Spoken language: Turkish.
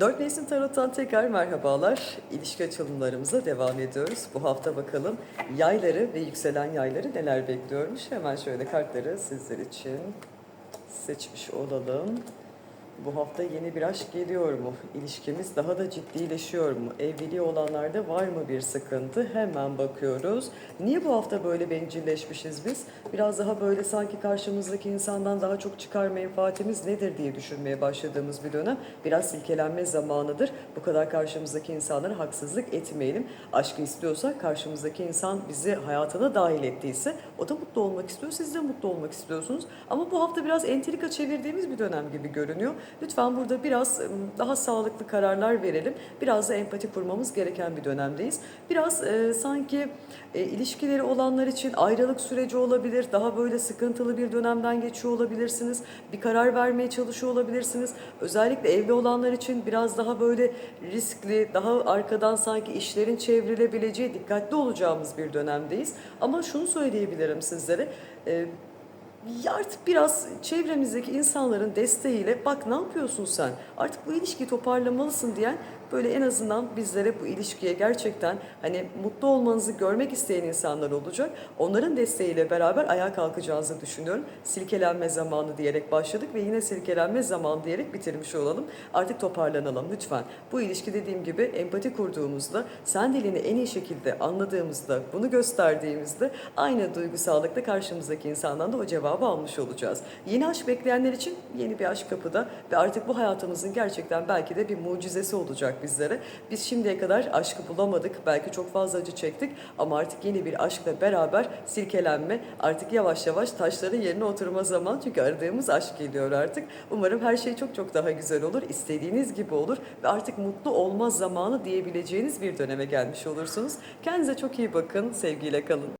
Dört Mevsim Tarot'tan tekrar merhabalar. İlişki açılımlarımıza devam ediyoruz. Bu hafta bakalım yayları ve yükselen yayları neler bekliyormuş. Hemen şöyle kartları sizler için seçmiş olalım. Bu hafta yeni bir aşk geliyor mu? İlişkimiz daha da ciddileşiyor mu? Evliliği olanlarda var mı bir sıkıntı? Hemen bakıyoruz. Niye bu hafta böyle bencilleşmişiz biz? Biraz daha böyle sanki karşımızdaki insandan daha çok çıkar menfaatimiz nedir diye düşünmeye başladığımız bir dönem. Biraz silkelenme zamanıdır. Bu kadar karşımızdaki insanlara haksızlık etmeyelim. Aşkı istiyorsak karşımızdaki insan bizi hayatına dahil ettiyse o da mutlu olmak istiyor. Siz de mutlu olmak istiyorsunuz. Ama bu hafta biraz entrika çevirdiğimiz bir dönem gibi görünüyor. Lütfen burada biraz ım, daha sağlıklı kararlar verelim. Biraz da empati kurmamız gereken bir dönemdeyiz. Biraz e, sanki e, ilişkileri olanlar için ayrılık süreci olabilir. Daha böyle sıkıntılı bir dönemden geçiyor olabilirsiniz. Bir karar vermeye çalışıyor olabilirsiniz. Özellikle evli olanlar için biraz daha böyle riskli, daha arkadan sanki işlerin çevrilebileceği, dikkatli olacağımız bir dönemdeyiz. Ama şunu söyleyebilirim sizlere. e, artık biraz çevremizdeki insanların desteğiyle bak ne yapıyorsun sen artık bu ilişkiyi toparlamalısın diyen böyle en azından bizlere bu ilişkiye gerçekten hani mutlu olmanızı görmek isteyen insanlar olacak. Onların desteğiyle beraber ayağa kalkacağınızı düşünüyorum. Silkelenme zamanı diyerek başladık ve yine silkelenme zamanı diyerek bitirmiş olalım. Artık toparlanalım lütfen. Bu ilişki dediğim gibi empati kurduğumuzda, sen dilini en iyi şekilde anladığımızda, bunu gösterdiğimizde aynı duygusallıkta karşımızdaki insandan da o cevabı almış olacağız. Yeni aşk bekleyenler için yeni bir aşk kapıda ve artık bu hayatımızın gerçekten belki de bir mucizesi olacak bizlere. Biz şimdiye kadar aşkı bulamadık. Belki çok fazla acı çektik ama artık yeni bir aşkla beraber silkelenme, artık yavaş yavaş taşların yerine oturma zaman. Çünkü aradığımız aşk geliyor artık. Umarım her şey çok çok daha güzel olur. istediğiniz gibi olur ve artık mutlu olma zamanı diyebileceğiniz bir döneme gelmiş olursunuz. Kendinize çok iyi bakın. Sevgiyle kalın.